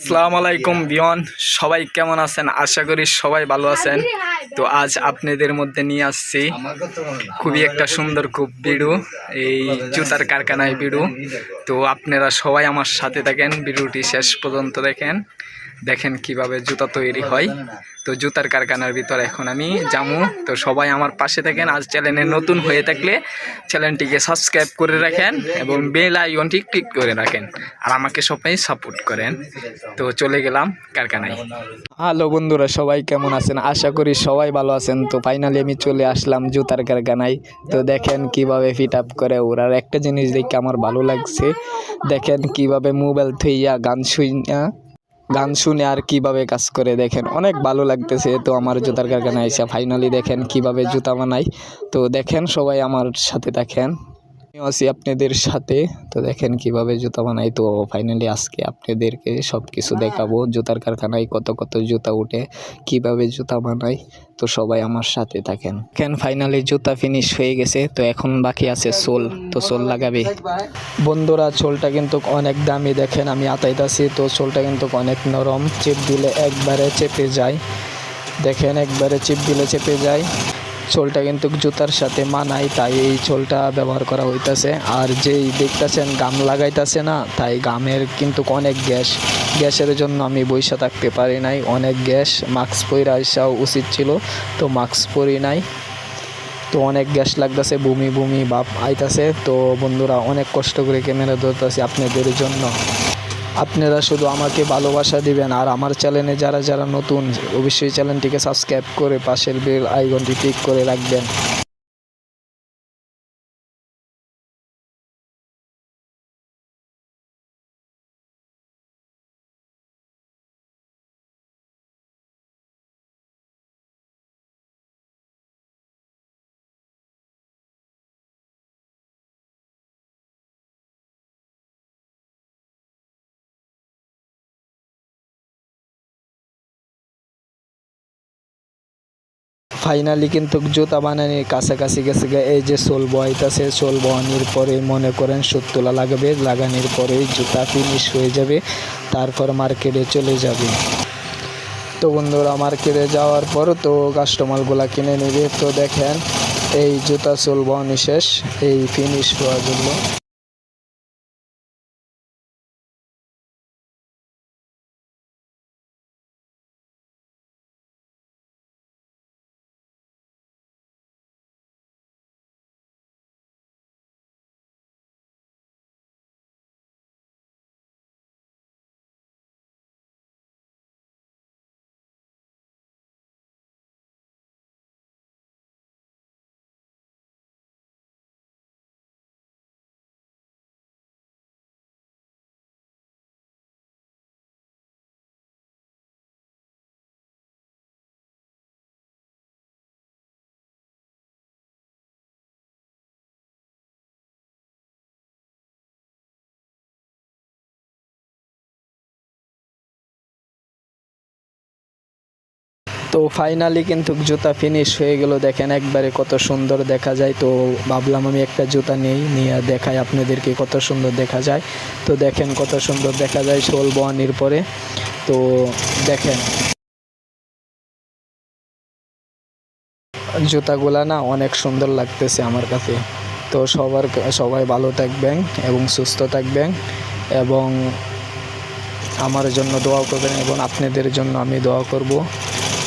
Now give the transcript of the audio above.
আসসালামু আলাইকুম বিয়ন সবাই কেমন আছেন? আশা করি সবাই ভালো আছেন। তো আজ আপনাদের মধ্যে নিয়ে আসছি খুবই একটা সুন্দর খুব বিড়ু এই জুতার কারখানায় বিড়ু। তো আপনারা সবাই আমার সাথে থাকেন বিড়ুটি শেষ পর্যন্ত দেখেন। দেখেন কীভাবে জুতা তৈরি হয়। তো জুতার কারখানার ভিতর এখন আমি জামু তো সবাই আমার পাশে থাকেন। আজ চ্যানেলে নতুন হয়ে থাকলে চ্যানেলটিকে সাবস্ক্রাইব করে রাখেন এবং বেল আইকনটি ক্লিক করে রাখেন। আর আমাকে সবাই সাপোর্ট করেন। তো চলে গেলাম কারখানায়। হ্যালো বন্ধুরা, সবাই কেমন আছেন? আশা করি সবাই ভালো আছেন। তো ফাইনালি আমি চলে আসলাম জুতার কারখানায়। তো দেখেন কীভাবে ফিট আপ করে ওরা। আর একটা জিনিস দেখে আমার ভালো লাগছে। দেখেন কীভাবে মোবাইল থইয়া গান শুইয়া গান শুনে আর কীভাবে কাজ করে দেখেন, অনেক ভালো লাগতেছে। তো আমার জুতার কারখানা এসে ফাইনালি দেখেন কীভাবে জুতা বানাই। তো দেখেন সবাই আমার সাথে দেখেন আছি আপনাদের সাথে। তো দেখেন কীভাবে জুতা বানাই। তো ফাইনালি আজকে আপনাদেরকে সব কিছু দেখাবো। জুতার কারখানায় কত কত জুতা উঠে কীভাবে জুতা বানাই। তো সবাই আমার সাথে থাকেন। কেন ফাইনালি জুতা ফিনিশ হয়ে গেছে। তো এখন বাকি আছে সোল। তো সোল লাগাবে। বন্ধুরা সোলটা কিন্তু অনেক দামি। দেখেন আমি আতাইতাছি। তো সোলটা কিন্তু অনেক নরম। চেপ দিলে একবারে চেপে যায়। দেখেন একবারে চিপ দিলে চেপে যায়। চোলটা কিন্তু জুতার সাথে মানায়, তাই এই চোলটা ব্যবহার করা হইতাছে। আর যেই দেখতাছেন গাম লাগাইতাছে না, তাই গামের কিন্তু অনেক গ্যাস। গ্যাসের জন্য আমি বইসা থাকতে পারি নাই, অনেক গ্যাস মাস্ক পরে আসাও উচিত ছিল, তো মাস্ক পরি নাই। তো অনেক গ্যাস লাগতেছে, বমি বমি বাপ আইতাছে। তো বন্ধুরা, অনেক কষ্ট করে ক্যামেরা ধরতেছি আপনাদের জন্য। আপনারা শুধু আমাকে ভালোবাসা দিবেন, আর আমার চ্যানেলে যারা যারা নতুন, অবশ্যই চ্যানেলটিকে সাবস্ক্রাইব করে পাশের বেল আইকনটি ক্লিক করে রাখবেন। ফাইনালি কিন্তু জুতা বানানির কাছাকাছি গেছে। এই যে সোল বয়তাছে সোল বহানির পরে মনে করেন সুতোলা লাগবে, লাগানোর পরেই জুতা ফিনিশ হয়ে যাবে, তারপর মার্কেটে চলে যাবে তো বন্ধুরা মার্কেটে যাওয়ার পর তো কাস্টমারগুলা কিনে নেবে তো দেখেন, এই জুতা সোল বহানি শেষ, এই ফিনিশ হওয়ার জন্য তো ফাইনালি কিন্তু জুতা ফিনিশ হয়ে গেল। দেখেন একবারে কত সুন্দর দেখা যায়। তো ভাবলাম আমি একটা জুতা নেই, নিয়ে দেখাই আপনাদেরকে কত সুন্দর দেখা যায়। তো দেখেন কত সুন্দর দেখা যায় শোল বহানির পরে। তো দেখেন। জুতাগুলা না অনেক সুন্দর লাগতেছে আমার কাছে। তো সবার, সবাই ভালো থাকবেন এবং সুস্থ থাকবেন এবং আমার জন্য দোয়া করবেন এবং আপনাদের জন্য আমি দোয়া করব।